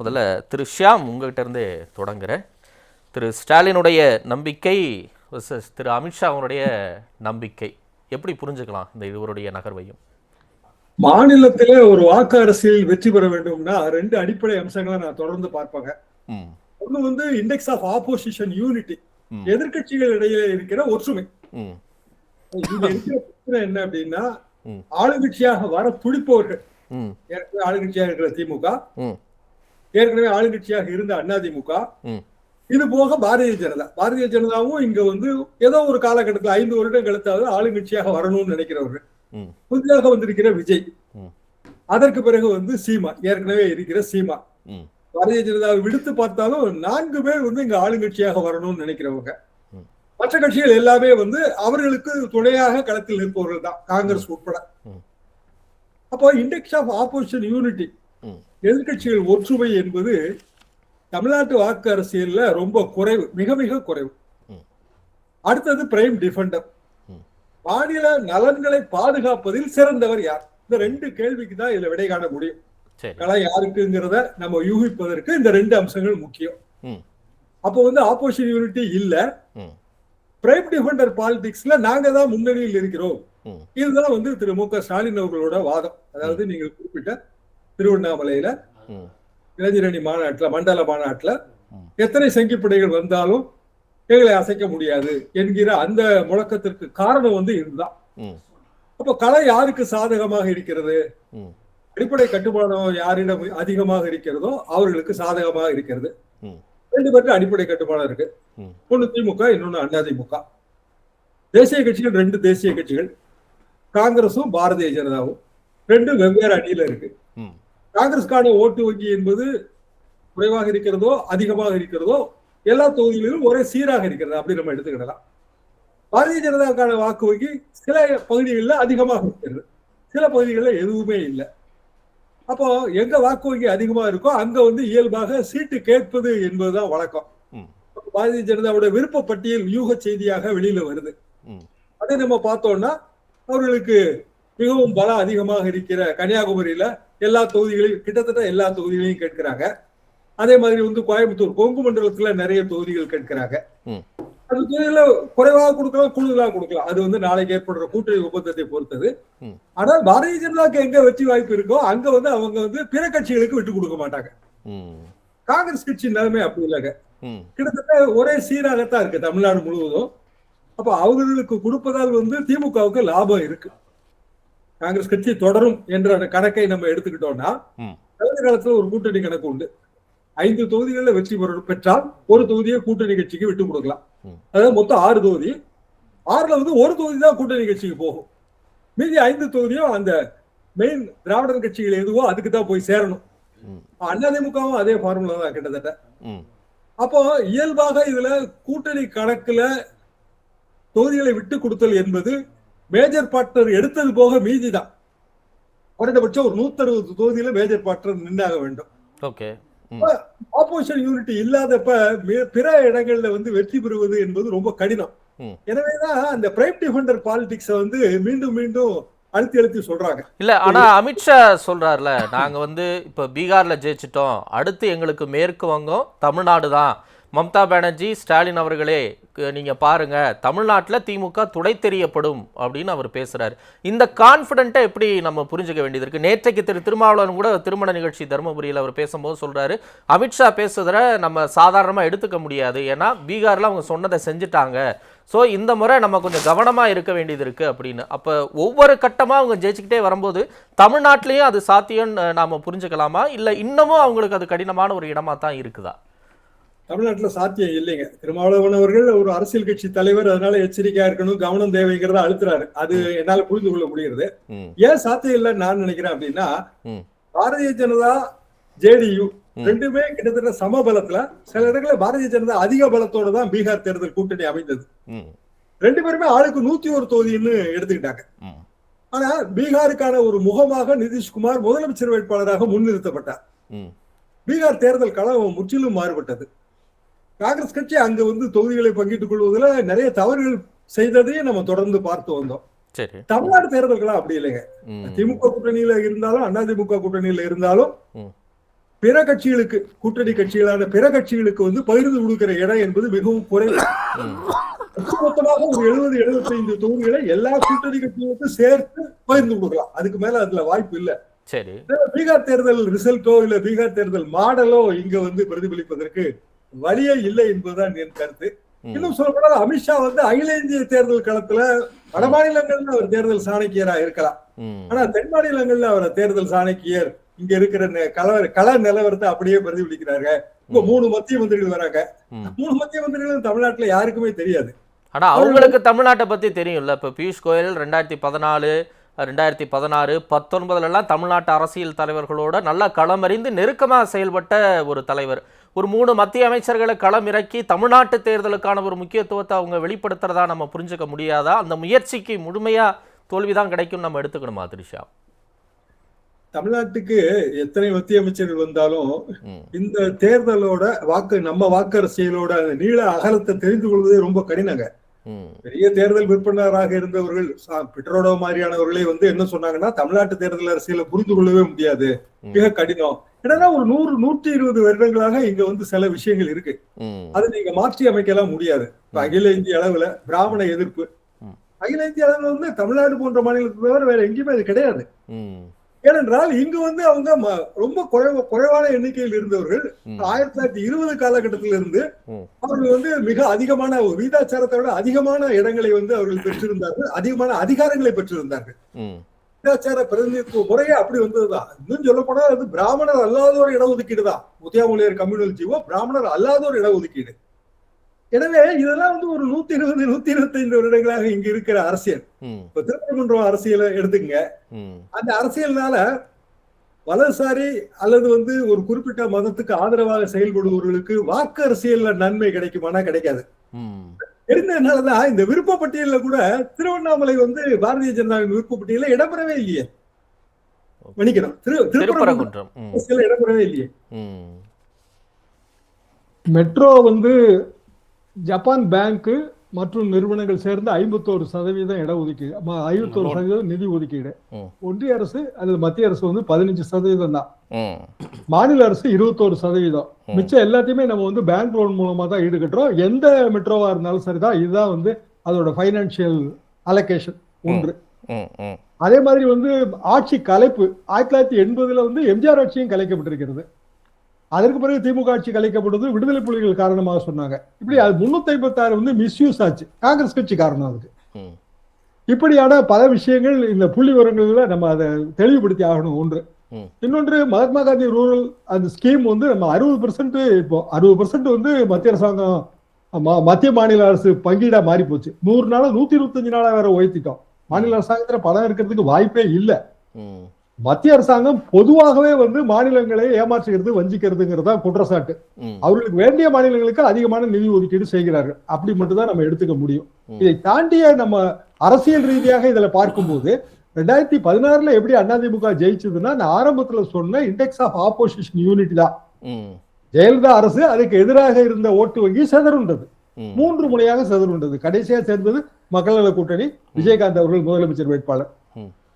முதல்ல திரு ஷியாம் உங்ககிட்ட இருந்தே தொடங்குறேன். திரு ஸ்டாலினுடைய நம்பிக்கை திரு அமித்ஷா அவருடைய நம்பிக்கை. எப்படி புரிஞ்சுக்கலாம் இந்த இருவருடைய நகர்வையும்? மாநிலத்திலே ஒரு வாக்கு அரசியல் வெற்றி பெற வேண்டும்னா ரெண்டு அடிப்படை அம்சங்களை நான் தொடர்ந்து பார்ப்பாங்க. ஒண்ணு வந்து இண்டெக்ஸ் ஆஃப் ஆப்போசிஷன் யூனிட்டி ம். எதிர்க்கட்சிகள் இடையே இருக்கிற ஒற்றுமை. பிரச்சனை என்ன அப்படின்னா. ஆளுங்கட்சியாக வர துடிப்பவர்கள். ஆளுங்கட்சியாக இருக்கிற திமுக. ஏற்கனவே ஆளுங்கட்சியாக இருந்த அதிமுக இது போக பாரதிய ஜனதா. பாரதிய ஜனதாவும் இங்க வந்து ஏதோ ஒரு காலகட்டத்தில் ஐந்து வருடம் கழித்தாவது ஆளுங்கட்சியாக வரணும்னு நினைக்கிறவர்கள். புதிதாக வந்திருக்கிற விஜய். அதற்கு பிறகு வந்து சீமா. ஏற்கனவே இருக்கிற சீமா. பாரதிய ஜனதாவை விடுத்து பார்த்தாலும் நான்கு பேர் வந்து இங்க ஆளுங்கட்சியாக வரணும்னு நினைக்கிறவங்க. மற்ற கட்சிகள் எல்லாமே வந்து அவர்களுக்கு துணையாக களத்தில் நிற்பவர்கள் தான் காங்கிரஸ் உட்பட. அப்போ இண்டெக்ஸ் ஆஃப் ஆப்போசிஷன் யூனிட்டி ம் எதிர்க்கட்சிகள் ஒற்றுமை என்பது தமிழ்நாட்டு வாக்கு அரசியல்ல ரொம்ப குறைவு மிக மிக குறைவு. அடுத்தது பிரைம் டிஃபெண்டர். மாநில நலன்களை பாதுகாப்பதில் சிறந்தவர் யார்? இந்த ரெண்டு கேள்விக்கு தான் இதுல விடை காண முடியும். யாருக்குங்கிறத நம்ம யூகிப்பதற்கு இந்த ரெண்டு அம்சங்கள் முக்கியம். அப்போ வந்து ஆப்போசிஷன் யூனிட்டி இல்ல. பிரைம் டிஃபெண்டர் பாலிடிக்ஸ்ல நாங்க தான் முன்னணியில் இருக்கிறோம். இதுதான் வந்து திரு மு க ஸ்டாலின் அவர்களோட வாதம். அதாவது நீங்கள் குறிப்பிட்ட திருவண்ணாமலையில இளைஞரணி மாநாட்டுல மண்டல மாநாட்டுல. எத்தனை சங்கிப்படைகள் வந்தாலும் எங்களை அசைக்க முடியாது என்கிற அந்த முழக்கத்திற்கு காரணம் வந்து இதுதான். அப்போ களம் யாருக்கு சாதகமாக இருக்கிறது? அடிப்படை கட்டுமானம் யாரிடம் அதிகமாக இருக்கிறதோ அவர்களுக்கு சாதகமாக இருக்கிறது. ரெண்டு பேருக்கு அடிப்படை கட்டுமானம் இருக்கு. ஒண்ணு திமுக இன்னொன்னு அதிமுக தேசிய கட்சிகள் ரெண்டு தேசிய கட்சிகள். காங்கிரஸும் பாரதிய ஜனதாவும். ரெண்டு வெவ்வேறு அணியில இருக்கு. ம் காங்கிரஸ்க்கான ஓட்டு வங்கி என்பது குறைவாக இருக்கிறதோ அதிகமாக இருக்கிறதோ எல்லா தொகுதிகளிலும் ஒரே சீராக இருக்கிறது அப்படி நம்ம எடுத்துக்கிடலாம். பாரதிய ஜனதாவுக்கான வாக்கு வங்கி சில பகுதிகளில் அதிகமாக இருக்கிறது. சில பகுதிகளில் எதுவுமே இல்லை. அப்போ எங்க வாக்கு வங்கி அதிகமா இருக்கோ அங்க வந்து இயல்பாக சீட்டு கேட்பது என்பதுதான் வழக்கம். பாரதிய ஜனதாவோட விருப்ப பட்டியல் யூக செய்தியாக வெளியில வருது. அதை நம்ம பார்த்தோம்னா அவர்களுக்கு மிகவும் பலம் அதிகமாக இருக்கிற கன்னியாகுமரியில எல்லா தொகுதிகளையும் கிட்டத்தட்ட எல்லா தொகுதிகளையும் கேட்கிறாங்க. அதே மாதிரி வந்து கோயம்புத்தூர் கொங்கு மண்டலத்துல நிறைய தொகுதிகள் கேட்கிறாங்க. ம். அந்த தொகுதியில குறைவாக கொடுக்கலாம் கூடுதலாக கொடுக்கலாம். அது வந்து நாளைக்கு ஏற்படுற கூட்டணி ஒப்பந்தத்தை பொறுத்தது. ஆனால் பாரதிய ஜனதாக்கு எங்க வெற்றி வாய்ப்பு இருக்கோ அங்க வந்து அவங்க வந்து பிற கட்சிகளுக்கு விட்டு கொடுக்க மாட்டாங்க. காங்கிரஸ் கட்சி நிலைமை அப்படி இல்லைங்க. கிட்டத்தட்ட ஒரே சீராகத்தான் இருக்கு தமிழ்நாடு முழுவதும். அப்ப அவர்களுக்கு கொடுப்பதால் வந்து திமுகவுக்கு லாபம் இருக்கு. காங்கிரஸ் கட்சி தொடரும் என்ற கணக்கை நம்ம எடுத்துக்கிட்டோம்னா. கடந்த காலத்துல ஒரு கூட்டணி கணக்கு உண்டு. ஐந்து தொகுதிகளில் வெற்றி பெற- பெற்றால் ஒரு தொகுதியை கூட்டணி கட்சிக்கு விட்டு கொடுக்கலாம். அதாவது மொத்தம் ஆறு தொகுதி. ஆறுல வந்து ஒரு தொகுதி தான் கூட்டணி கட்சிக்கு போகும். மீதி ஐந்து தொகுதியும் அந்த மெயின் திராவிடர் கட்சிகள் எதுவோ அதுக்கு தான் போய் சேரணும். அதிமுகவும் அதே ஃபார்முலா தான் கிட்டத்தட்ட. அப்போ இயல்பாக இதுல கூட்டணி கணக்குல தொகுதிகளை விட்டு கொடுத்தல் என்பது மேஜர் பார்ட்னர் எடுத்தது போக மீதி தான் குறைந்தபட்சம் ஒரு நூத்தி அறுபது தொகுதியில மேஜர் பார்ட்னர் நின்னாக வேண்டும். ஓகே. ஆப்போசிஷன் யூனிட்டி இல்லாதப்ப பிற இடங்கள்ல வந்து வெற்றி பெறுவது என்பது ரொம்ப கடினம். எனவேதான் அந்த பிரைம் டிஃபெண்டர் பாலிடிக்ஸ வந்து மீண்டும் மீண்டும் அழுத்தி அழுத்தி சொல்றாங்க. இல்ல ஆனா அமித்ஷா சொல்றாருல நாங்க வந்து இப்ப பீகார்ல ஜெயிச்சிட்டோம் அடுத்து எங்களுக்கு மேற்கு வங்கம் தமிழ்நாடு தான். மம்தா பானர்ஜி ஸ்டாலின் அவர்களே நீங்கள் பாருங்கள் தமிழ்நாட்டில் திமுக துடை தெரியப்படும் அப்படின்னு அவர் பேசுகிறார் இந்த கான்ஃபிடென்ட்டை எப்படி நம்ம புரிஞ்சுக்க வேண்டியது இருக்குது நேற்றைக்கு திரு திருமாவளவன் கூட திருமண நிகழ்ச்சி தருமபுரியில் அவர் பேசும்போது சொல்கிறாரு அமித்ஷா பேசுகிற நம்ம சாதாரணமாக எடுத்துக்க முடியாது. ஏன்னா பீகாரில் அவங்க சொன்னதை செஞ்சுட்டாங்க. ஸோ இந்த முறை நம்ம கொஞ்சம் கவனமாக இருக்க வேண்டியது இருக்குது அப்படின்னு. அப்போ ஒவ்வொரு கட்டமாக அவங்க ஜெயிச்சுக்கிட்டே வரும்போது தமிழ்நாட்டிலையும் அது சாத்தியம்னு நாம் புரிஞ்சுக்கலாமா? இல்லை இன்னமும் அவங்களுக்கு அது கடினமான ஒரு இடமாக தான் இருக்குதா? தமிழ்நாட்டுல சாத்தியம் இல்லைங்க. திருமாவளவன் அவர்கள் ஒரு அரசியல் கட்சி தலைவர் அதனால எச்சரிக்கையா இருக்கணும் கவனம் தேவைங்கிறத அழுத்துறாரு. அது என்னால புரிந்து கொள்ள முடிகிறது. ம். ஏன் சாத்தியம் இல்லைன்னு நான் நினைக்கிறேன் அப்படின்னா. பாரதிய ஜனதா ஜேடியு. ரெண்டுமே கிட்டத்தட்ட சம பலத்துல சில இடங்களில் பாரதிய ஜனதா அதிக பலத்தோட தான் பீகார் தேர்தல் கூட்டணி அமைந்தது. ரெண்டு பேருமே ஆளுக்கு நூத்தி ஒரு தொகுதின்னு எடுத்துக்கிட்டாங்க. ஆனா பீகாருக்கான ஒரு முகமாக நிதிஷ்குமார் முதலமைச்சர் வேட்பாளராக முன்னிறுத்தப்பட்டார். பீகார் தேர்தல் களம் முற்றிலும் மாறுபட்டது. காங்கிரஸ் கட்சி அங்க வந்து தொகுதிகளை பங்கிட்டுக் கொள்வதில் நிறைய தவறுகள் செய்ததையும் நம்ம தொடர்ந்து பார்த்து வந்தோம். தமிழ்நாடு தேர்தல்களா அப்படி இல்லைங்க. திமுக கூட்டணியில இருந்தாலும் அதிமுக கூட்டணியில இருந்தாலும். பிற கட்சிகளுக்கு கூட்டணி கட்சிகளான பிற கட்சிகளுக்கு வந்து பகிர்ந்து கொடுக்கிற இடம் என்பது மிகவும் குறைவு. ஒட்டுமொத்தமாக ஒரு எழுபது எழுபத்தைந்து தொகுதிகளை எல்லா கூட்டணி கட்சிகளுக்கும் சேர்த்து பகிர்ந்து கொடுக்கலாம். அதுக்கு மேல அதுல வாய்ப்பு இல்ல. சரி. பீகார் தேர்தல் ரிசல்ட்டோ இல்ல பீகார் தேர்தல் மாடலோ இங்க வந்து பிரதிபலிப்பதற்கு வழியே இல்லை என்பதுதான் என் கருத்து. இன்னும் சொல்ல போனால் அமித்ஷா வந்து அகில இந்திய தேர்தல் களத்துல வட மாநிலங்கள்ல அவர் தேர்தல் சாணக்கியரா இருக்கலாம். ஆனா தென் மாநிலங்கள்ல அவர் தேர்தல் சாணக்கியர் இங்க இருக்கிற நெ- கல நிலவரத்தை அப்படியே பிரதிபலிக்கிறாங்க இப்ப மூணு மத்திய மந்திரிகள் வராங்க. மூணு மத்திய மந்திரிகள் தமிழ்நாட்டுல யாருக்குமே தெரியாது. ஆனா அவங்களுக்கு தமிழ்நாட்டை பத்தி தெரியும்ல. இப்போ பியூஷ் கோயல் ரெண்டாயிரத்தி பதினாலு ரெண்டாயிரத்தி பதினாறு பத்தொன்பதுலலாம் தமிழ்நாட்டு அரசியல் தலைவர்களோட நல்லா களமறிந்து நெருக்கமாக செயல்பட்ட ஒரு தலைவர். ஒரு மூணு மத்திய அமைச்சர்களை களம் இறக்கி தமிழ்நாட்டு தேர்தலுக்கான ஒரு முக்கியத்துவத்தை அவங்க வெளிப்படுத்துறதா நம்ம புரிஞ்சுக்க முடியாதா? அந்த முயற்சிக்கு முழுமையா தோல்விதான் கிடைக்கும் நம்ம எடுத்துக்கணுமா திரிஷா? தமிழ்நாட்டுக்கு எத்தனை மத்திய அமைச்சர்கள் வந்தாலும் இந்த தேர்தலோட வாக்கு நம்ம வாக்கு அரசியலோட நீள அகலத்தை தெரிந்து கொள்வதே ரொம்ப கடினங்க. பெரிய தேர்தல் விற்பனராக இருந்தவர்கள் பெட்ரோடோ மாதிரியானவர்களே வந்து என்ன சொன்னாங்கன்னா தமிழ்நாட்டு தேர்தல் அரசியலை புரிந்து கொள்ளவே முடியாது. மிக கடினம். ஏன்னா ஒரு நூறு நூற்றி இருபது வருடங்களாக இங்க வந்து சில விஷயங்கள் இருக்கு. அதை நீங்க மாற்றி அமைக்கலாம் முடியாது. அகில இந்திய அளவுல பிராமண எதிர்ப்பு. அகில இந்திய அளவுல வந்து தமிழ்நாடு போன்ற மாநிலத்தை தவிர வேற எங்கேயுமே அது கிடையாது. ஏனென்றால் இங்கு வந்து அவங்க ரொம்ப குறைவ குறைவான எண்ணிக்கையில் இருந்தவர்கள். ஆயிரத்தி தொள்ளாயிரத்தி இருபது காலகட்டத்தில இருந்து. அவர்கள் வந்து மிக அதிகமான ஒரு வீதாச்சாரத்தை விட அதிகமான இடங்களை வந்து அவர்கள் பெற்றிருந்தார்கள் அதிகமான அதிகாரங்களை பெற்றிருந்தார்கள். வீதாச்சார பிரதிநிதித்துவ முறையே அப்படி வந்ததுதான். இன்னும் சொல்ல போனா அது பிராமணர் அல்லாதோர் இடஒதுக்கீடு தான் முத்தியாமொழியர் கம்யூனல் ஜீவோ பிராமணர் அல்லாதோர் இடஒதுக்கீடு. எனவே இதெல்லாம் வந்து ஒரு நூத்தி இருபது நூத்தி இருபத்தைந்து வருடங்களாக இங்க இருக்கிற அரசியல். இப்ப திருப்பரங்குன்றம் அரசியலை எடுத்துக்கங்க. ம். அந்த அரசியல்னால வலதுசாரி அல்லது வந்து ஒரு குறிப்பிட்ட மதத்துக்கு ஆதரவாக செயல்படுபவர்களுக்கு வாக்கு அரசியல்ல நன்மை கிடைக்குமானா கிடைக்காது. ம். தெரிந்ததுனாலதான் இந்த விருப்ப பட்டியல்ல கூட திருவண்ணாமலை வந்து பாரதிய ஜனதாவின் விருப்ப பட்டியல இடம்பெறவே இல்லையே. மன்னிக்கணும். திரு திருப்பரங்குன்றம். இடம்பெறவே இல்லையே. மெட்ரோ வந்து ஜப்பான் பேங்க் மற்றும் நிறுவனங்கள் சேர்ந்து ஐம்பத்தோரு சதவீதம் இட ஒதுக்கீடு ஐம்பத்தோரு சதவீதம் நிதி ஒதுக்கீடு. ஒன்றிய அரசு அல்லது மத்திய அரசு வந்து பதினஞ்சு சதவீதம் தான். மாநில அரசு இருபத்தோரு சதவீதம். மிச்சம் எல்லாத்தையுமே நம்ம வந்து பேங்க் லோன் மூலமா தான் ஈடுகட்டுறோம். எந்த மெட்ரோவா இருந்தாலும் சரிதான். இதுதான் வந்து அதோட ஃபைனான்சியல் அலோகேஷன் ஒன்று. அதே மாதிரி வந்து ஆட்சி கலைப்பு ஆயிரத்தி தொள்ளாயிரத்தி எண்பதுல வந்து எம்ஜிஆர் ஆட்சியும் கலைக்கப்பட்டிருக்கிறது. அதற்கு பிறகு திமுக ஆட்சி கலைக்கப்படுவது விடுதலை புலிகள் காரணமாக சொன்னாங்க. இப்படி அது முன்னூத்தி ஐம்பத்தாறு வந்து மிஸ்யூஸ் ஆச்சு. காங்கிரஸ் கட்சி காரணம் அதுக்கு. இப்படியான பல விஷயங்கள் இந்த புள்ளி விவரங்கள்ல நம்ம அதை தெளிவுபடுத்தி ஆகணும். ஒன்று. இன்னொன்று மகாத்மா காந்தி ரூரல் அந்த ஸ்கீம் வந்து நம்ம அறுபது பெர்சன்ட் இப்போ அறுபது பெர்சன்ட் வந்து மத்திய அரசாங்கம் மத்திய மாநில அரசு பங்கீடா மாறி போச்சு. நூறு நாளா நூத்தி இருபத்தஞ்சு நாளா வேற உயர்த்திட்டோம். மாநில அரசாங்கத்துல பணம் இருக்கிறதுக்கு வாய்ப்பே இல்ல. மத்திய அரசாங்கம் பொதுவாகவே வந்து மாநிலங்களை ஏமாற்றுகிறது வஞ்சிக்கிறதுங்கிறதா குற்றச்சாட்டு. அவர்களுக்கு வேண்டிய மாநிலங்களுக்கு அதிகமான நிதி ஒதுக்கீடு செய்கிறார்கள். அப்படி மட்டும் தான் நம்ம எடுத்துக்க முடியும். இதை தாண்டிய நம்ம அரசியல் ரீதியாக இதுல பார்க்கும்போது ரெண்டாயிரத்தி பதினாறுல எப்படி அதிமுக ஜெயிச்சதுன்னா நான் ஆரம்பத்துல சொன்ன இண்டெக்ஸ் ஆஃப் ஆப்போசிஷன் யூனிட் தான். ஜெயலலிதா அரசு அதுக்கு எதிராக இருந்த ஓட்டு வங்கி செதறுண்டது. மூன்று முறையாக செதறுண்டது. கடைசியா சேர்ந்தது மக்கள் நல கூட்டணி. விஜயகாந்த் அவர்கள் முதலமைச்சர் வேட்பாளர்.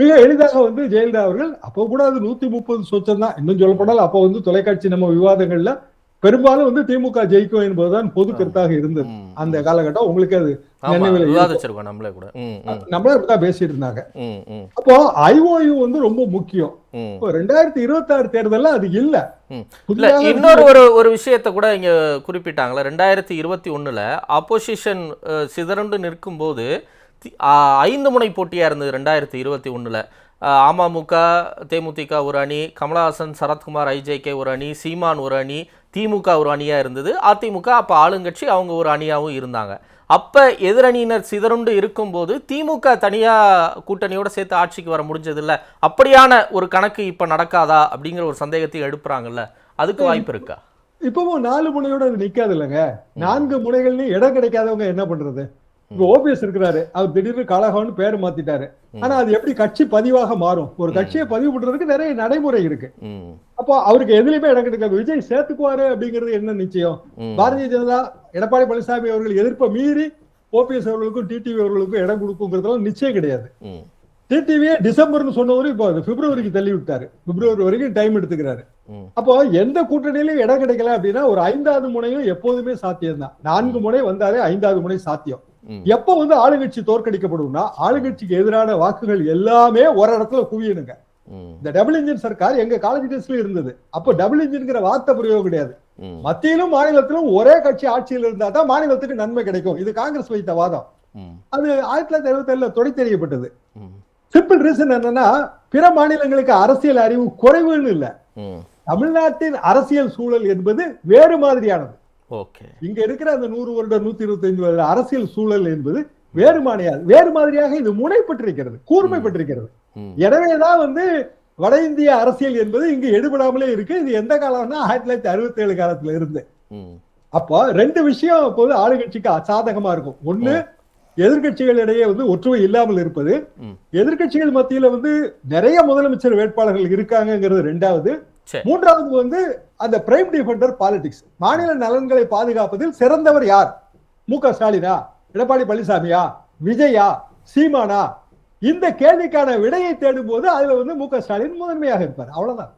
மிக எளிதாக வந்து ஜெயலலிதா அவர்கள் அப்போ கூட அது நூத்தி முப்பது சொச்சம் தான் இன்னும் சொல்ல போனால் அப்போ வந்து தொலைக்காட்சி நம்ம விவாதங்கள்ல பெரும்பாலும் வந்து திமுக ஜெயிக்கும் என்பதுதான் பொது கருத்தாக இருந்தது. அந்த காலகட்டம் உங்களுக்கு அது நினைவுல நம்மளே கூட. நம்மளே இப்படிதான் பேசிட்டு இருந்தாங்க. அப்போ ஐஓயு வந்து ரொம்ப முக்கியம். ரெண்டாயிரத்தி இருபத்தி ஆறு தேர்தல்ல அது இல்ல. இன்னொரு ஒரு ஒரு விஷயத்தை கூட இங்க குறிப்பிட்டாங்களே. ரெண்டாயிரத்தி இருபத்தி ஒண்ணுல ஆப்போசிஷன் சிதறண்டு நிற்கும்போது தி- ஆ, ஐந்து முனை போட்டியா இருந்தது ரெண்டாயிரத்தி இருபத்தி ஆ, அமமுக தேமுதிக ஒரு அணி கமலஹாசன் சரத்குமார் ஐஜேகே ஒரு அணி சீமான் ஒரு அணி திமுக ஒரு அணியா இருந்தது. அதிமுக அப்ப ஆளுங்கட்சி அவங்க ஒரு அணியாவும் இருந்தாங்க. அப்ப எதிரணியினர் சிதறுண்டு இருக்கும்போது திமுக தனியா கூட்டணியோட சேர்த்து ஆட்சிக்கு வர முடிஞ்சது இல்ல அப்படியான ஒரு கணக்கு இப்ப நடக்காதா அப்படிங்கிற ஒரு சந்தேகத்தை எழுப்புறாங்கல்ல. அதுக்கு வாய்ப்பு இருக்கா? இப்பவும் நாலு முனையோட நிக்காது இல்லைங்க. நான்கு முனைகள்லயும் இடம் கிடைக்காதவங்க என்ன பண்றது? இப்ப ஓபிஎஸ் இருக்கிறாரு. அவர் திடீர்னு கழகம்னு பேர் மாத்திட்டாரு. ஆனா அது எப்படி கட்சி பதிவாக மாறும்? ஒரு கட்சியை பதிவு பண்றதுக்கு நிறைய நடைமுறை இருக்கு. அப்போ அவருக்கு எதுலயுமே இடம் கிடைக்காது. விஜய் சேர்த்துக்குவாரு அப்படிங்கிறது என்ன நிச்சயம். பாரதிய ஜனதா எடப்பாடி பழனிசாமி அவர்கள் எதிர்ப்பை மீறி ஓபிஎஸ் அவர்களுக்கும் டிடிவி அவர்களுக்கும் இடம் கொடுக்குங்கிறதுலாம் நிச்சயம் கிடையாது. டிடிவியே டிசம்பர்னு சொன்னவரு இப்போ பிப்ரவரிக்கு தள்ளி விட்டாரு. பிப்ரவரி வரைக்கும் டைம் எடுத்துக்கிறாரு. அப்போ எந்த கூட்டணியிலும் இடம் கிடைக்கல அப்படின்னா ஒரு ஐந்தாவது முனையும் எப்போதுமே சாத்தியம் தான் நான்கு முனை வந்தாலே ஐந்தாவது முனை சாத்தியம். எப்ப வந்து ஆளுங்கட்சி தோற்கடிக்கப்படும்னா ஆளுங்கட்சிக்கு எதிரான வாக்குகள் எல்லாமே ஒரு இடத்துல குவியணுங்க. இந்த டபுள் இன்ஜின் சர்க்கார் எங்க காலேஜ் டேஸ்ல இருந்தது. அப்போ டபுள் இன்ஜின்ங்கிற வார்த்தை பிரயோகம் கிடையாது. மத்தியிலும் மாநிலத்திலும் ஒரே கட்சி ஆட்சியில் இருந்தா தான் மாநிலத்துக்கு நன்மை கிடைக்கும். இது காங்கிரஸ் வைத்த வாதம். அது ஆயிரத்தி தொள்ளாயிரத்தி அறுபத்தி ஏழுல தொடை தெரியப்பட்டது சிம்பிள் ரீசன் என்னன்னா பிற மாநிலங்களுக்கு அரசியல் அறிவு குறைவுன்னு இல்ல. தமிழ்நாட்டின் அரசியல் சூழல் என்பது வேறு மாதிரியானது. இங்க இருக்கிற அந்த நூறு வருடம் நூத்தி இருபத்தி ஐந்து வருட அரசியல் சூழல் என்பது வேறு மாதிரியாது வேறு மாதிரியாக இது முனைப்பட்டிருக்கிறது கூர்மைப்பட்டிருக்கிறது. எனவேதான் வந்து வட இந்திய அரசியல் என்பது இங்கு எடுபடாமலே இருக்கு. இது எந்த காலம்னா ஆயிரத்தி தொள்ளாயிரத்தி அறுபத்தி ஏழு காலத்துல இருந்து. அப்போ ரெண்டு விஷயம் அப்போது ஆளுங்கட்சிக்கு சாதகமா இருக்கும். ஒண்ணு எதிர்க்கட்சிகளிடையே வந்து ஒற்றுமை இல்லாமல் இருப்பது. ம். எதிர்க்கட்சிகள் மத்தியில வந்து நிறைய முதலமைச்சர் வேட்பாளர்கள் இருக்காங்கங்கிறது ரெண்டாவது. மூன்றாவது வந்து அந்த பிரைம் டிஃபெண்டர் பாலிடிக்ஸ் மாநில நலன்களை பாதுகாப்பதில் சிறந்தவர் யார்? மு க ஸ்டாலினா எடப்பாடி பழனிசாமியா விஜயா சீமானா? இந்த கேள்விக்கான விடையை தேடும் போது அதுல வந்து மு க ஸ்டாலின் முதன்மையாக இருப்பார். அவ்வளவுதான்.